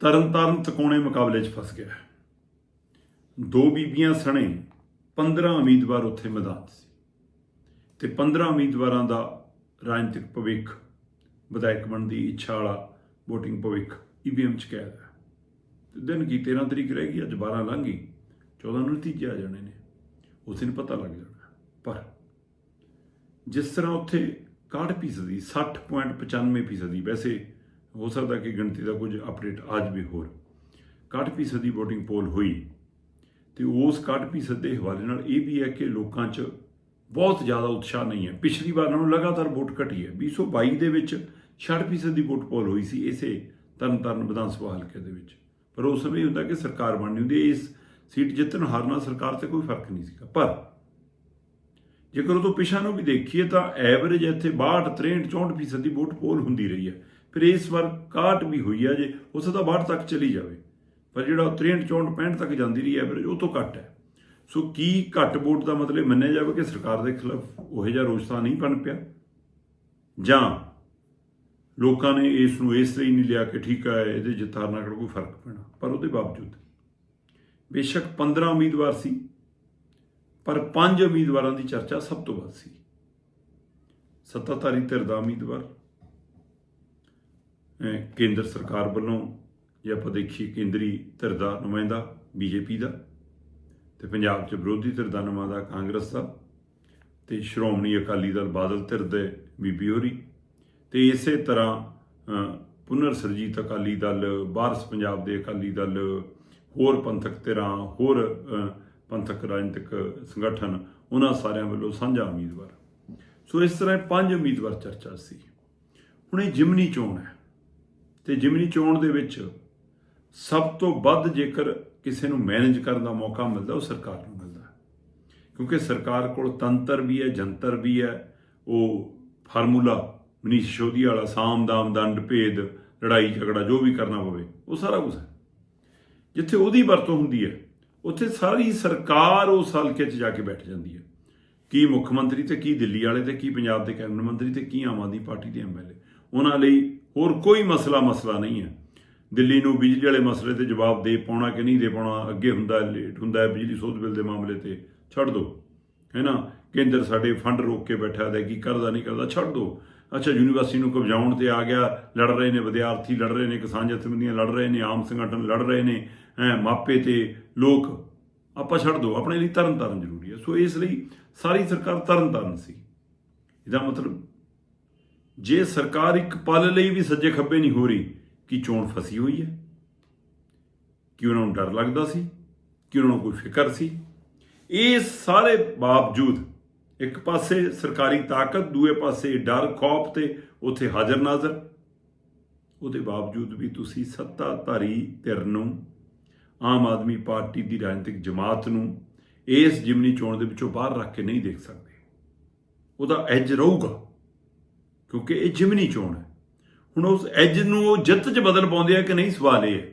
ਤਰਨਤਾਰਨ ਤਕੋਣੇ ਮੁਕਾਬਲੇ 'ਚ ਫਸ ਗਿਆ ਦੋ ਬੀਬੀਆਂ ਸਣੇ 15 ਉਮੀਦਵਾਰ ਉੱਥੇ ਮੈਦਾਨ 'ਚ ਸੀ। ਤੇ 15 ਉਮੀਦਵਾਰਾਂ ਦਾ ਰਾਜਨੀਤਿਕ ਭਵਿੱਖ, ਵਿਧਾਇਕ ਬਣਨ ਦੀ ਇੱਛਾ ਵਾਲਾ VOTING ਭਵਿੱਖ ਈਵੀਐਮ 'ਚ ਕੈਦ ਹੈ। ਤੇ ਦਿਨ ਕੀ 13 ਤਰੀਕ ਰਹਿ ਗਈ, ਅੱਜ 12 ਲੰਘ ਗਈ 14 ਨੂੰ ਨਤੀਜੇ ਆ ਜਾਣੇ ਨੇ। ਉਸ ਦਿਨ ਪਤਾ ਲੱਗ ਜਾਣਾ ਪਰ ਜਿਸ ਤਰ੍ਹਾਂ ਉੱਥੇ 61 ਫੀਸਦੀ 60.95 ਫੀਸਦੀ, ਵੈਸੇ ਹੋ ਸਕਦਾ ਕਿ ਗਿਣਤੀ ਦਾ ਕੁਝ ਅਪਡੇਟ ਅੱਜ ਵੀ ਹੋਰ। 61 ਫੀਸਦੀ VOTING ਪੋਲ ਹੋਈ ਤੇ ਉਸ 61 ਫੀਸਦ ਦੇ ਹਵਾਲੇ ਨਾਲ ਇਹ ਵੀ ਹੈ ਕਿ ਲੋਕਾਂ 'ਚ ਬਹੁਤ ਜ਼ਿਆਦਾ ਉਤਸ਼ਾਹ ਨਹੀਂ ਹੈ। ਪਿਛਲੀ ਵਾਰ ਨਾਲੋਂ ਲਗਾਤਾਰ ਵੋਟ ਘਟੀ ਹੈ। 2022 ਦੇ ਵਿੱਚ 66 ਫੀਸਦ ਦੀ ਵੋਟ ਪੋਲ ਹੋਈ ਸੀ ਇਸੇ ਤਰਨਤਾਰਨ ਵਿਧਾਨ ਸਭਾ ਹਲਕੇ ਦੇ ਵਿੱਚ। ਪਰ ਉਸ ਸਮੇਂ ਇਹ ਹੁੰਦਾ ਕਿ ਸਰਕਾਰ ਬਣਨੀ ਹੁੰਦੀ, ਇਸ ਸੀਟ ਜਿੱਤਣ ਹਾਰਨਾ ਸਰਕਾਰ ਤੇ ਕੋਈ ਫ਼ਰਕ ਨਹੀਂ ਸੀਗਾ। ਪਰ ਜੇਕਰ ਉਹ ਤੋਂ ਪਿਛਾ ਨੂੰ ਵੀ ਦੇਖੀਏ ਤਾਂ ਐਵਰੇਜ ਇੱਥੇ 62 63 64 ਫੀਸਦ ਦੀ ਵੋਟ ਪੋਲ ਹੁੰਦੀ ਰਹੀ ਹੈ। ਫਿਰ ਇਸ ਵਾਰ 61 ਵੀ ਹੋਈ ਹੈ ਜੇ, ਉਸ ਦਾ 62 ਤੱਕ ਚਲੀ ਜਾਵੇ। ਪਰ ਜਿਹੜਾ 63 64 65 ਤੱਕ ਜਾਂਦੀ ਰਹੀ ਐਵਰੇਜ ਉਹ ਤੋਂ ਘੱਟ ਹੈ। ਸੋ ਕੀ ਘੱਟ ਵੋਟ ਦਾ ਮਤਲਬ ਮੰਨਿਆ ਜਾਵੇ ਕਿ ਸਰਕਾਰ ਦੇ ਖਿਲਾਫ ਉਹ ਜਿਹਾ ਰੋਸ਼ਤਾ ਨਹੀਂ ਬਣ ਪਿਆ? ਜਾਂ ਲੋਕਾਂ ਨੇ ਇਸ ਨੂੰ ਇਸ ਲਈ ਨਹੀਂ ਲਿਆ ਕਿ ਠੀਕ ਹੈ, ਇਹਦੇ ਜਿੱਤਾਰ ਨਾਲ ਕੋਈ ਫ਼ਰਕ ਪੈਣਾ। ਪਰ ਉਹਦੇ ਬਾਵਜੂਦ ਬੇਸ਼ੱਕ 15 ਉਮੀਦਵਾਰ ਸੀ, ਪਰ ਪੰਜ ਉਮੀਦਵਾਰਾਂ ਦੀ ਚਰਚਾ ਸਭ ਤੋਂ ਵੱਧ ਸੀ। ਸੱਤਾਧਾਰੀ ਧਿਰ ਦਾ ਉਮੀਦਵਾਰ ਕੇਂਦਰ ਸਰਕਾਰ ਵੱਲੋਂ ਜੇ ਆਪਾਂ ਦੇਖੀਏ ਕੇਂਦਰੀ ਧਿਰ ਦਾ ਨੁਮਾਇੰਦਾ, ਬੀਜੇਪੀ ਦਾ ਤੇ ਪੰਜਾਬ 'ਚ ਵਿਰੋਧੀ ਧਿਰ ਦਾ ਨੁਮਾਇੰਦਾ ਕਾਂਗਰਸ ਦਾ ਤੇ ਸ਼੍ਰੋਮਣੀ ਅਕਾਲੀ ਦਲ ਬਾਦਲ ਧਿਰ ਦੇ ਬੀਬੀ ਹੋਰੀ ਤੇ ਇਸੇ ਤਰ੍ਹਾਂ ਪੁਨਰ ਸਰਜੀਤ ਅਕਾਲੀ ਦਲ, ਬਾਰਸ ਪੰਜਾਬ ਦੇ ਅਕਾਲੀ ਦਲ, ਹੋਰ ਪੰਥਕ ਧਿਰਾਂ, ਹੋਰ ਪੰਥਕ ਰਾਜਨੀਤਿਕ ਸੰਗਠਨ, ਉਹਨਾਂ ਸਾਰਿਆਂ ਵੱਲੋਂ ਸਾਂਝਾ ਉਮੀਦਵਾਰ। ਸੋ ਇਸ ਤਰ੍ਹਾਂ ਇਹ ਪੰਜ ਉਮੀਦਵਾਰ ਚਰਚਾ ਸੀ। ਹੁਣ ਇਹ ਜਿਮਨੀ ਚੋਣ ਹੈ। ਤੇ ਜਿਮਨੀ ਚੋਣ ਦੇ ਵਿੱਚ ਸਭ ਤੋਂ ਵੱਧ ਜੇਕਰ ਕਿਸੇ ਨੂੰ ਮੈਨੇਜ ਕਰਨ ਦਾ ਮੌਕਾ ਮਿਲਦਾ, ਉਹ ਸਰਕਾਰ ਨੂੰ ਮਿਲਦਾ ਕਿਉਂਕਿ ਸਰਕਾਰ ਕੋਲ ਤੰਤਰ ਵੀ ਹੈ, ਜੰਤਰ ਵੀ ਹੈ। ਉਹ ਫਾਰਮੂਲਾ ਮਨੀਸ਼ ਸ਼ੋਧੀ ਵਾਲਾ ਸਾਮ ਦਾਮ, ਦੰਡ, ਭੇਦ, ਲੜਾਈ, ਝਗੜਾ ਜੋ ਵੀ ਕਰਨਾ ਪਵੇ, ਉਹ ਸਾਰਾ ਕੁਝ ਹੈ। ਜਿੱਥੇ ਉਹਦੀ ਵਰਤੋਂ ਹੁੰਦੀ ਹੈ, ਉੱਥੇ ਸਾਰੀ ਸਰਕਾਰ ਉਸ ਹਲਕੇ 'ਚ ਜਾ ਕੇ ਬੈਠ ਜਾਂਦੀ ਹੈ। ਕੀ ਮੁੱਖ ਮੰਤਰੀ ਤੇ ਕੀ ਦਿੱਲੀ ਵਾਲੇ ਤੇ, ਕੀ ਪੰਜਾਬ ਦੇ ਕੈਬਨਿਟ ਮੰਤਰੀ ਤੇ, ਕੀ ਆਮ ਆਦਮੀ ਪਾਰਟੀ ਦੇ ਐਮਐਲਏ ਉਹਨਾਂ ਲਈ ਹੋਰ ਕੋਈ ਮਸਲਾ ਮਸਲਾ ਨਹੀਂ ਹੈ। ਦਿੱਲੀ ਨੂੰ ਬਿਜਲੀ ਵਾਲੇ ਮਸਲੇ ਤੇ ਜਵਾਬ ਦੇ ਪਾਉਣਾ ਕਿ ਨਹੀਂ ਦੇ ਪਾਉਣਾ, ਅੱਗੇ ਹੁੰਦਾ, ਲੇਟ ਹੁੰਦਾ ਹੈ ਬਿਜਲੀ ਸੋਧ ਬਿੱਲ ਦੇ ਮਾਮਲੇ ਤੇ, ਛੱਡ ਦਿਓ ਹੈ ਨਾ? ਕੇਂਦਰ ਸਾਡੇ ਫੰਡ ਰੋਕ ਕੇ ਬੈਠਾ ਹੈ ਕੀ ਕਰਦਾ, ਨਹੀਂ ਕਰਦਾ, ਛੱਡ ਦਿਓ ਅੱਛਾ, ਯੂਨੀਵਰਸਿਟੀ ਨੂੰ ਕਬਜ਼ਾਉਣ ਤੇ ਆ ਗਿਆ, ਲੜ ਰਹੇ ਨੇ, ਵਿਦਿਆਰਥੀ ਲੜ ਰਹੇ ਨੇ, ਕਿਸਾਨ ਜਥੇਬੰਦੀਆਂ ਲੜ ਰਹੇ ਨੇ, ਆਮ ਸੰਗਠਨ ਲੜ ਰਹੇ ਨੇ, ਹੈਂ, ਮਾਪੇ ਤੇ ਲੋਕ, ਆਪਾਂ ਛੱਡ ਦਿਓ ਆਪਣੇ ਲਈ ਤਰਨ ਤਾਰਨ ਜ਼ਰੂਰੀ ਹੈ। ਸੋ ਇਸ ਲਈ ਸਾਰੀ ਸਰਕਾਰ ਤਰਨ ਤਾਰਨ ਸੀ। ਇਹਦਾ ਮਤਲਬ ਜੇ ਸਰਕਾਰ ਇੱਕ ਪਲ ਲਈ ਵੀ ਸੱਜੇ ਖੱਬੇ ਨਹੀਂ ਹੋ ਰਹੀ, ਕਿ ਚੋਣ ਫਸੀ ਹੋਈ ਹੈ? ਕਿ ਉਹਨਾਂ ਨੂੰ ਡਰ ਲੱਗਦਾ ਸੀ? ਕਿ ਉਹਨਾਂ ਨੂੰ ਕੋਈ ਫਿਕਰ ਸੀ? ਇਹ ਸਾਰੇ ਬਾਵਜੂਦ ਇੱਕ ਪਾਸੇ ਸਰਕਾਰੀ ਤਾਕਤ, ਦੂਏ ਪਾਸੇ ਡਰ, ਖੌਫ ਤੇ ਉੱਥੇ ਹਾਜ਼ਰ ਨਾਜ਼ਰ। ਉਹਦੇ ਬਾਵਜੂਦ ਵੀ ਤੁਸੀਂ ਸੱਤਾਧਾਰੀ ਧਿਰ ਨੂੰ, ਆਮ ਆਦਮੀ ਪਾਰਟੀ ਦੀ ਰਾਜਨੀਤਿਕ ਜਮਾਤ ਨੂੰ ਇਸ ਜਿਮਨੀ ਚੋਣ ਦੇ ਵਿੱਚੋਂ ਬਾਹਰ ਰੱਖ ਕੇ ਨਹੀਂ ਦੇਖ ਸਕਦੇ। ਉਹਦਾ ਐਜ ਰਹੂਗਾ। ਕਿਉਂਕਿ ਇਹ ਜਿਮਨੀ ਚੋਣ ਹੈ। ਹੁਣ ਉਸ ਐਜ ਨੂੰ ਉਹ ਜਿੱਤ 'ਚ ਬਦਲ ਪਾਉਂਦੇ ਆ ਕਿ ਨਹੀਂ ਸਵਾਲ ਇਹ ਹੈ।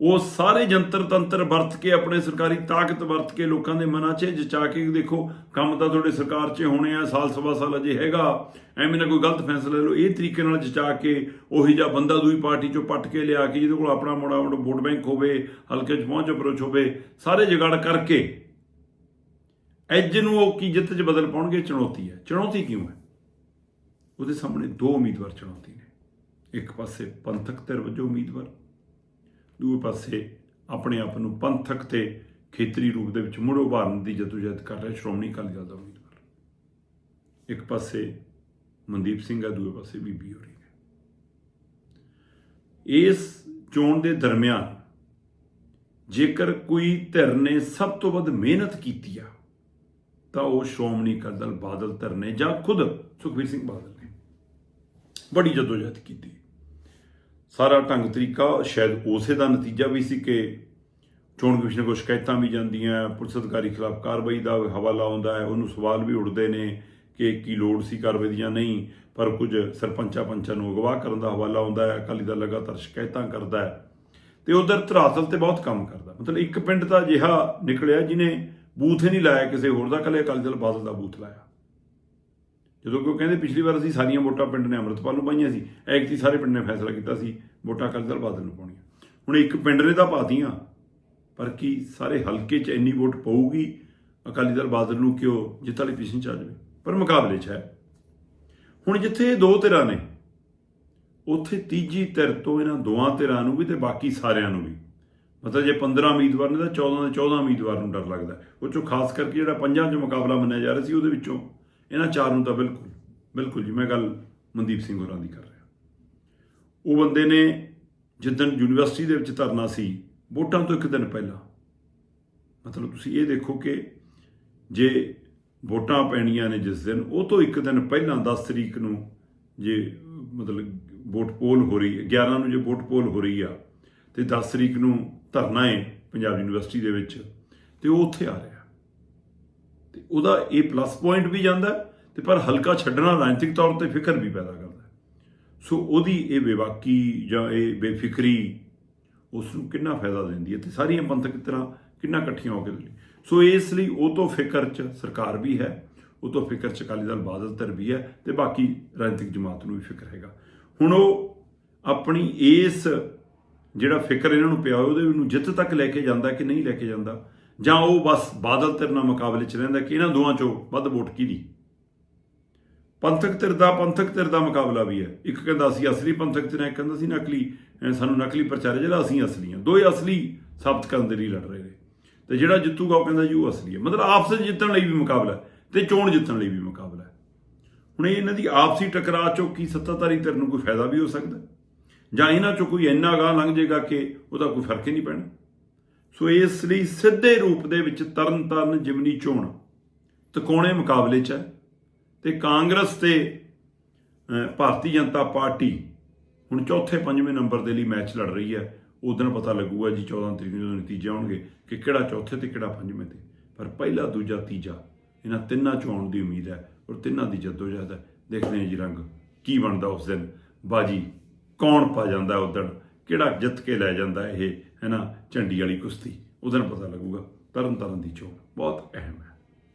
ਉਹ ਸਾਰੇ ਜੰਤਰ ਤੰਤਰ ਵਰਤ ਕੇ ਆਪਣੇ ਸਰਕਾਰੀ ਤਾਕਤ ਵਰਤ ਕੇ ਲੋਕਾਂ ਦੇ ਮਨਾਂ 'ਚ ਜਚਾ ਕੇ ਦੇਖੋ, ਕੰਮ ਤਾਂ ਤੁਹਾਡੇ ਸਰਕਾਰ 'ਚ ਹੋਣੇ ਆ, ਸਾਲ ਸਵਾ ਸਾਲ ਅਜੇ ਹੈਗਾ, ਐਵੇਂ ਨਾ ਕੋਈ ਗਲਤ ਫੈਸਲਾ ਲਓ। ਇਹ ਤਰੀਕੇ ਨਾਲ ਜਚਾ ਕੇ ਉਹੀ ਜਿਹਾ ਬੰਦਾ ਦੂਈ ਪਾਰਟੀ 'ਚੋਂ ਪੱਟ ਕੇ ਲਿਆ ਕੇ ਜਿਹਦੇ ਕੋਲ ਆਪਣਾ ਮੋੜਾ ਮੋੜਾ ਵੋਟ ਬੈਂਕ ਹੋਵੇ, ਹਲਕੇ 'ਚ ਪਹੁੰਚ ਅਪਰੋਚ ਹੋਵੇ, ਸਾਰੇ ਜਗੜ ਕਰਕੇ ਐਜ ਨੂੰ ਉਹ ਕੀ ਜਿੱਤ 'ਚ ਬਦਲ ਪਾਉਣਗੇ, ਚੁਣੌਤੀ ਹੈ। ਚੁਣੌਤੀ ਕਿਉਂ ਹੈ? ਉਹਦੇ ਸਾਹਮਣੇ ਦੋ ਉਮੀਦਵਾਰ ਚੁਣੌਤੀ ਨੇ। ਇੱਕ ਪਾਸੇ ਪੰਥਕ ਧਿਰ ਵਜੋਂ ਉਮੀਦਵਾਰ, ਦੂਏ ਪਾਸੇ ਆਪਣੇ ਆਪ ਨੂੰ ਪੰਥਕ ਤੇ ਖੇਤਰੀ ਰੂਪ ਦੇ ਵਿੱਚ ਮੁੜ ਉਭਾਰਨ ਦੀ ਜਦੋਜਹਿਦ ਕਰ ਰਿਹਾ ਸ਼੍ਰੋਮਣੀ ਅਕਾਲੀ ਦਲ ਦਾ ਉਮੀਦਵਾਰ। ਇੱਕ ਪਾਸੇ ਮਨਦੀਪ ਸਿੰਘ ਆ, ਦੂਏ ਪਾਸੇ ਬੀਬੀ ਹੋਰੀ ਨੇ। ਇਸ ਚੋਣ ਦੇ ਦਰਮਿਆਨ ਜੇਕਰ ਕੋਈ ਧਿਰ ਨੇ ਸਭ ਤੋਂ ਵੱਧ ਮਿਹਨਤ ਕੀਤੀ ਆ, ਤਾਂ ਉਹ ਸ਼੍ਰੋਮਣੀ ਅਕਾਲੀ ਦਲ ਬਾਦਲ ਧਿਰ ਨੇ ਜਾਂ ਖੁਦ ਸੁਖਬੀਰ ਸਿੰਘ ਬਾਦਲ। ਬੜੀ ਜਦੋਜਹਿਦ ਕੀਤੀ। ਸਾਰਾ ਢੰਗ ਤਰੀਕਾ ਸ਼ਾਇਦ ਉਸੇ ਦਾ ਨਤੀਜਾ ਵੀ ਸੀ ਕਿ ਚੋਣ ਕਮਿਸ਼ਨ ਕੋਲ ਸ਼ਿਕਾਇਤਾਂ ਵੀ ਜਾਂਦੀਆਂ, ਪੁਲਿਸ ਅਧਿਕਾਰੀ ਖਿਲਾਫ ਕਾਰਵਾਈ ਦਾ ਹਵਾਲਾ ਆਉਂਦਾ ਹੈ, ਉਹਨੂੰ ਸਵਾਲ ਵੀ ਉੱਠਦੇ ਨੇ ਕਿ ਕੀ ਲੋੜ ਸੀ ਕਾਰਵਾਈ ਦੀ ਜਾਂ ਨਹੀਂ, ਪਰ ਕੁਝ ਸਰਪੰਚਾਂ ਪੰਚਾਂ ਨੂੰ ਅਗਵਾ ਕਰਨ ਦਾ ਹਵਾਲਾ ਆਉਂਦਾ ਹੈ, ਅਕਾਲੀ ਦਲ ਲਗਾਤਾਰ ਸ਼ਿਕਾਇਤਾਂ ਕਰਦਾ ਹੈ ਤੇ ਉਧਰ ਧਰਾਤਲ ਤੇ ਬਹੁਤ ਕੰਮ ਕਰਦਾ। ਮਤਲਬ ਇੱਕ ਪਿੰਡ ਦਾ ਅਜਿਹਾ ਨਿਕਲਿਆ ਜਿਹਨੇ ਬੂਥ ਹੀ ਨਹੀਂ ਲਾਇਆ ਕਿਸੇ ਹੋਰ ਦਾ, ਕੱਲੇ ਅਕਾਲੀ ਦਲ ਬਾਦਲ ਦਾ ਬੂਥ ਲਾਇਆ। ਜਦੋਂ ਕਿ ਉਹ ਕਹਿੰਦੇ ਪਿਛਲੀ ਵਾਰ ਅਸੀਂ ਸਾਰੀਆਂ ਵੋਟਾਂ ਪਿੰਡ ਨੇ ਅੰਮ੍ਰਿਤਪਾਲ ਨੂੰ ਪਾਈਆਂ ਸੀ ਐਕਤੀ ਸਾਰੇ ਪਿੰਡ ਨੇ ਫੈਸਲਾ ਕੀਤਾ ਸੀ, ਵੋਟਾਂ ਅਕਾਲੀ ਦਲ ਬਾਦਲ ਨੂੰ ਪਾਉਣੀਆਂ। ਹੁਣ ਇੱਕ ਪਿੰਡ ਨੇ ਤਾਂ ਪਾਤੀਆਂ, ਪਰ ਕੀ ਸਾਰੇ ਹਲਕੇ 'ਚ ਇੰਨੀ ਵੋਟ ਪਊਗੀ ਅਕਾਲੀ ਦਲ ਬਾਦਲ ਨੂੰ ਕਿਉਂ ਉਹ ਜਿੱਤ ਵਾਲੀ ਪੋਜੀਸ਼ਨ 'ਚ ਆ ਜਾਵੇ? ਪਰ ਮੁਕਾਬਲੇ 'ਚ ਹੈ। ਹੁਣ ਜਿੱਥੇ ਦੋ ਧਿਰਾਂ ਨੇ, ਉੱਥੇ ਤੀਜੀ ਧਿਰ ਤੋਂ ਇਹਨਾਂ ਦੋਹਾਂ ਧਿਰਾਂ ਨੂੰ ਵੀ ਤੇ ਬਾਕੀ ਸਾਰਿਆਂ ਨੂੰ ਵੀ। ਮਤਲਬ ਜੇ 15 ਉਮੀਦਵਾਰ ਨੇ ਤਾਂ 14 ਦੇ 14 ਉਮੀਦਵਾਰ ਨੂੰ ਡਰ ਲੱਗਦਾ। ਉਹ ਚੋਂ ਖਾਸ ਕਰਕੇ ਜਿਹੜਾ ਪੰਜਾਂ 'ਚ ਮੁਕਾਬਲਾ ਮੰਨਿਆ ਜਾ ਰਿਹਾ ਸੀ, ਉਹਦੇ ਵਿੱਚੋਂ ਇਹਨਾਂ ਚਾਰ ਨੂੰ ਤਾਂ ਬਿਲਕੁਲ ਬਿਲਕੁਲ ਜੀ, ਮੈਂ ਗੱਲ ਮਨਦੀਪ ਸਿੰਘ ਹੋਰਾਂ ਦੀ ਕਰ ਰਿਹਾ। ਉਹ ਬੰਦੇ ਨੇ ਜਿੱਦਣ ਯੂਨੀਵਰਸਿਟੀ ਦੇ ਵਿੱਚ ਧਰਨਾ ਸੀ, ਵੋਟਾਂ ਤੋਂ ਇੱਕ ਦਿਨ ਪਹਿਲਾਂ, ਮਤਲਬ ਤੁਸੀਂ ਇਹ ਦੇਖੋ ਕਿ ਜੇ ਵੋਟਾਂ ਪੈਣੀਆਂ ਨੇ ਜਿਸ ਦਿਨ, ਉਹ ਤੋਂ ਇੱਕ ਦਿਨ ਪਹਿਲਾਂ 10 ਤਰੀਕ ਨੂੰ ਜੇ, ਮਤਲਬ ਵੋਟ ਪੋਲ ਹੋ ਰਹੀ ਹੈ 11 ਨੂੰ ਜੇ ਵੋਟ ਪੋਲ ਹੋ ਰਹੀ ਆ, ਤੇ 10 ਤਰੀਕ ਨੂੰ ਧਰਨਾ ਹੈ ਪੰਜਾਬ ਯੂਨੀਵਰਸਿਟੀ ਦੇ ਵਿੱਚ, ਤੇ ਉਹ ਉੱਥੇ ਆ ਰਿਹਾ। ਤੇ ਉਹਦਾ ਇਹ ਪਲੱਸ ਪੁਆਇੰਟ ਵੀ ਜਾਂਦਾ ਤੇ ਪਰ ਹਲਕਾ ਛੱਡਣਾ ਰਾਜਨੀਤਿਕ ਤੌਰ ਤੇ ਫਿਕਰ ਵੀ ਪੈਦਾ ਕਰਦਾ ਸੋ ਉਹਦੀ ਇਹ ਬੇਵਾਕੀ ਜਾਂ ਇਹ ਬੇਫਿਕਰੀ ਉਸ ਨੂੰ ਕਿੰਨਾ ਫਾਇਦਾ ਦਿੰਦੀ ਹੈ ਤੇ ਸਾਰੀਆਂ ਪੰਥਕ ਤਰ੍ਹਾਂ ਕਿੰਨਾ ਇਕੱਠੀਆਂ ਹੋ ਕੇ ਸੋ ਇਸ ਲਈ ਉਹ ਤੋਂ ਫਿਕਰ ਚ ਸਰਕਾਰ ਵੀ ਹੈ, ਉਹ ਤੋਂ ਫਿਕਰ ਚ ਅਕਾਲੀ ਦਲ ਬਾਦਲ ਧਿਰ ਵੀ ਹੈ ਤੇ ਬਾਕੀ ਰਾਜਨੀਤਿਕ ਜਮਾਤ ਨੂੰ ਵੀ ਫਿਕਰ ਹੈਗਾ। ਹੁਣ ਉਹ ਆਪਣੀ ਇਸ ਜਿਹੜਾ ਫਿਕਰ ਇਹਨਾਂ ਨੂੰ ਪਿਆ ਉਹਦੇ ਨੂੰ ਜਿੱਤ ਤੱਕ ਲੈ ਕੇ ਜਾਂਦਾ ਕਿ ਨਹੀਂ ਲੈ ਕੇ ਜਾਂਦਾ ਜਾਂ ਉਹ ਬਸ ਬਾਦਲ ਧਿਰ ਨਾਲ ਮੁਕਾਬਲੇ ਚ ਰਹਿੰਦਾ ਕਿ ਇਹਨਾਂ ਦੋਵਾਂ ਚੋਂ ਵੱਧ ਵੋਟ ਕਿਹਦੀ? ਪੰਥਕ ਧਿਰ ਦਾ, ਪੰਥਕ ਧਿਰ ਦਾ ਮੁਕਾਬਲਾ ਵੀ ਹੈ। ਇੱਕ ਕਹਿੰਦਾ ਅਸੀਂ ਅਸਲੀ ਪੰਥਕ ਧਿਰ ਹੈ, ਇੱਕ ਕਹਿੰਦਾ ਸੀ ਨਕਲੀ ਸਾਨੂੰ ਨਕਲੀ ਪ੍ਰਚਾਰ ਹੈ, ਜਿਹੜਾ ਅਸੀਂ ਅਸਲੀ ਹਾਂ। ਦੋਏ ਅਸਲੀ ਸਾਬਤ ਕਰਨ ਦੇ ਲਈ ਲੜ ਰਹੇ ਨੇ। ਤੇ ਜਿਹੜਾ ਜਿੱਤੂਗਾ ਉਹ ਕਹਿੰਦਾ ਜੀ ਉਹ ਅਸਲੀ ਹੈ। ਮਤਲਬ ਆਪਸ ਜਿੱਤਣ ਲਈ ਵੀ ਮੁਕਾਬਲਾ ਹੈ ਤੇ ਚੋਣ ਜਿੱਤਣ ਲਈ ਵੀ ਮੁਕਾਬਲਾ ਹੁਣ ਇਹਨਾਂ ਦੀ ਆਪਸੀ ਟਕਰਾਅ ਚੋਂ ਕੀ ਸੱਤਾਧਾਰੀ ਧਿਰ ਨੂੰ ਕੋਈ ਫਾਇਦਾ ਵੀ ਹੋ ਸਕਦਾ? ਜਾਂ ਇਹਨਾਂ ਚੋਂ ਕੋਈ ਇੰਨਾ ਗਾਹ ਲੰਘ ਜਾਏਗਾ ਕਿ ਉਹਦਾ ਕੋਈ ਫ਼ਰਕ ਹੀ ਨਹੀਂ ਪੈਣਾ? ਸੋ ਇਸ ਲਈ ਸਿੱਧੇ ਰੂਪ ਦੇ ਵਿੱਚ ਤਰਨ ਤਾਰਨ ਜਿਮਨੀ ਚੋਣ ਤਕੋਣੇ ਮੁਕਾਬਲੇ 'ਚ ਹੈ ਤੇ ਕਾਂਗਰਸ ਤੇ ਭਾਰਤੀ ਜਨਤਾ ਪਾਰਟੀ ਹੁਣ ਚੌਥੇ ਪੰਜਵੇਂ ਨੰਬਰ ਦੇ ਲਈ ਮੈਚ ਲੜ ਰਹੀ ਹੈ। ਉਦੋਂ ਪਤਾ ਲੱਗੂਗਾ ਜੀ 14 ਤਰੀਕ ਨੂੰ ਨਤੀਜੇ ਆਉਣਗੇ ਕਿ ਕਿਹੜਾ ਚੌਥੇ ਤੇ ਕਿਹੜਾ ਪੰਜਵੇਂ ਤੇ। ਪਰ ਪਹਿਲਾ, ਦੂਜਾ, ਤੀਜਾ ਇਹਨਾਂ ਤਿੰਨਾਂ ਚੋਂ ਆਉਣ ਦੀ ਉਮੀਦ ਹੈ ਔਰ ਤਿੰਨਾਂ ਦੀ ਜਦੋਜਹਿਦ ਹੈ। ਦੇਖਦੇ ਹਾਂ ਜੀ ਰੰਗ ਕੀ ਬਣਦਾ ਉਸ ਦਿਨ। ਬਾਜੀ ਕੌਣ ਪਾ ਜਾਂਦਾ ਉਦਣ ਕਿਹੜਾ ਜਿੱਤ ਕੇ ਲੈ ਜਾਂਦਾ ਇਹ ਹੈ ਨਾ? ਝੰਡੀ ਵਾਲੀ ਕੁਸ਼ਤੀ। ਉਦੋਂ ਪਤਾ ਲੱਗੂਗਾ। ਤਰਨ ਤਾਰਨ ਦੀ ਚੋਣ। ਬਹੁਤ ਅਹਿਮ ਹੈ।